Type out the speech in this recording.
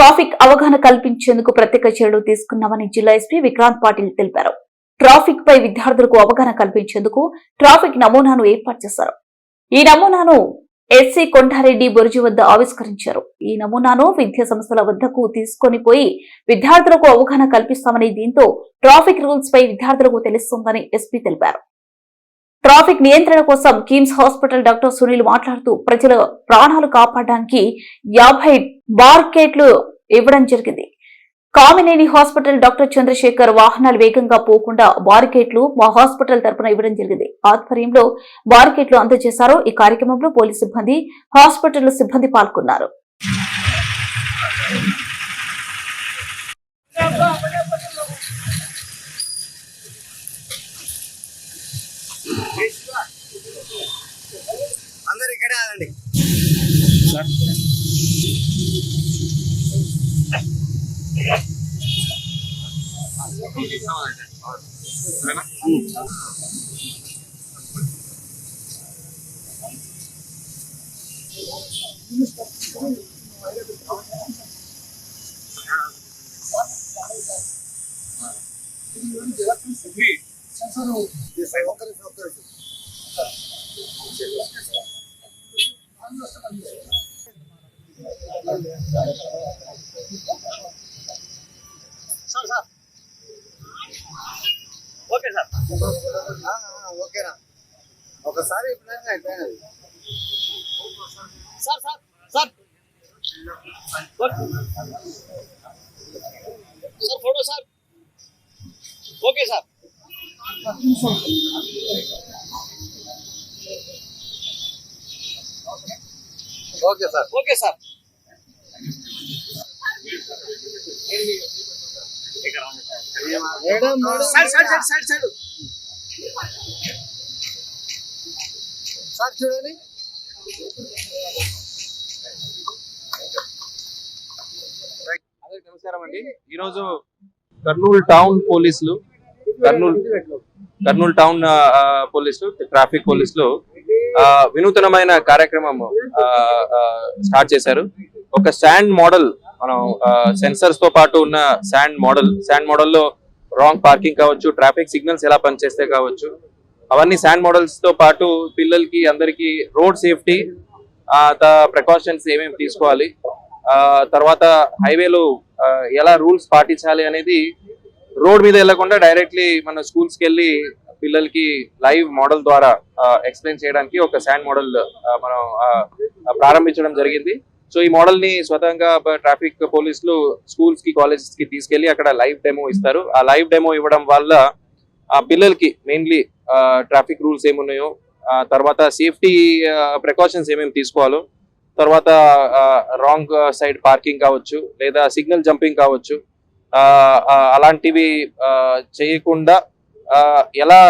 Traffic అవగాహన కల్పించేందుకు ప్రత్యేక చర్యలు తీసుకున్నామని జిల్లా ఎస్పీ విక్రాంత్ పాటిల్ తెలిపారు. ట్రాఫిక్ పై విద్యార్థులకు అవగాహన కల్పించేందుకు ట్రాఫిక్ నమూనాను ఏర్పాటు చేశారు. ఈ నమూనాను ఎస్సీ కొండారెడ్డి బురుజు వద్ద ఆవిష్కరించారు. ఈ నమూనాను విద్యా సంస్థల వద్దకు తీసుకొని పోయి విద్యార్థులకు అవగాహన కల్పిస్తామని దీంతో ట్రాఫిక్ రూల్స్ పై విద్యార్థులకు తెలుస్తుందని ఎస్పీ తెలిపారు. ట్రాఫిక్ నియంత్రణ కోసం కిమ్స్ హాస్పిటల్ డాక్టర్ సునీల్ మాట్లాడుతూ ప్రజల ప్రాణాలు కాపాడడానికి యాభై బార్కెట్లు ఇవ్వడం జరిగింది. కామినేని హాస్పిటల్ డాక్టర్ చంద్రశేఖర్ వాహనాలు వేగంగా పోకుండా బారికేట్లు మా హాస్పిటల్ తరపున ఇవ్వడం జరిగింది. ఆధ్వర్యంలో బారికేట్లు అందజేశారు. ఈ కార్యక్రమంలో పోలీసు సిబ్బంది హాస్పిటల్ సిబ్బంది పాల్గొన్నారు. అందరు ఇక్కడే ఆగండి ఒక్క నిమిషం ఒక్క నిమిషం సార్ సార్ ఓకే సార్ ఆ, ఆ, ఓకేనా ఒకసారి ఎప్పుడైనా అయిపోయినది sir sir sir okay. Sir photo sir okay sir okay sir. Okay sir. Madam side side side side side sir చూడండి. అందరికి నమస్కారం అండి. ఈరోజు కర్నూలు టౌన్ పోలీసులు కర్నూలు కర్నూలు టౌన్ పోలీసులు ట్రాఫిక్ పోలీసులు వినూతనమైన కార్యక్రమం స్టార్ట్ చేశారు. ఒక స్టాండ్ మోడల్ మనం సెన్సర్స్తో పాటు ఉన్న శాండ్ మోడల్ శాండ్ మోడల్లో రాంగ్ పార్కింగ్ కావచ్చు ట్రాఫిక్ సిగ్నల్స్ ఎలా పనిచేస్తే కావచ్చు అవన్నీ శాండ్ మోడల్స్తో పాటు పిల్లలకి అందరికి రోడ్ సేఫ్టీ ప్రికాషన్స్ ఏమేమి తీసుకోవాలి ఆ, తర్వాత హైవేలో ఎలా రూల్స్ పాటించాలి అనేది రోడ్ మీద వెళ్ళకుండా డైరెక్ట్లీ మన స్కూల్స్కి వెళ్ళి పిల్లలకి లైవ్ మోడల్ ద్వారా ఎక్స్ప్లెయిన్ చేయడానికి ఒక శాండ్ మోడల్ మనం ప్రారంభించడం జరిగింది. సో ఈ మోడల్ని స్వతంగా ట్రాఫిక్ పోలీసులు స్కూల్స్కి కాలేజెస్కి తీసుకెళ్ళి అక్కడ లైవ్ డెమో ఇస్తారు. ఆ లైవ్ డెమో ఇవ్వడం వల్ల ఆ పిల్లలకి మెయిన్లీ ట్రాఫిక్ రూల్స్ ఏమున్నాయో తర్వాత సేఫ్టీ ప్రికాషన్స్ ఏమేమి తీసుకోవాలో తర్వాత రాంగ్ సైడ్ పార్కింగ్ కావచ్చు లేదా సిగ్నల్ జంపింగ్ కావచ్చు అలాంటివి ఆ, చేయకుండా ఆ, ఎలా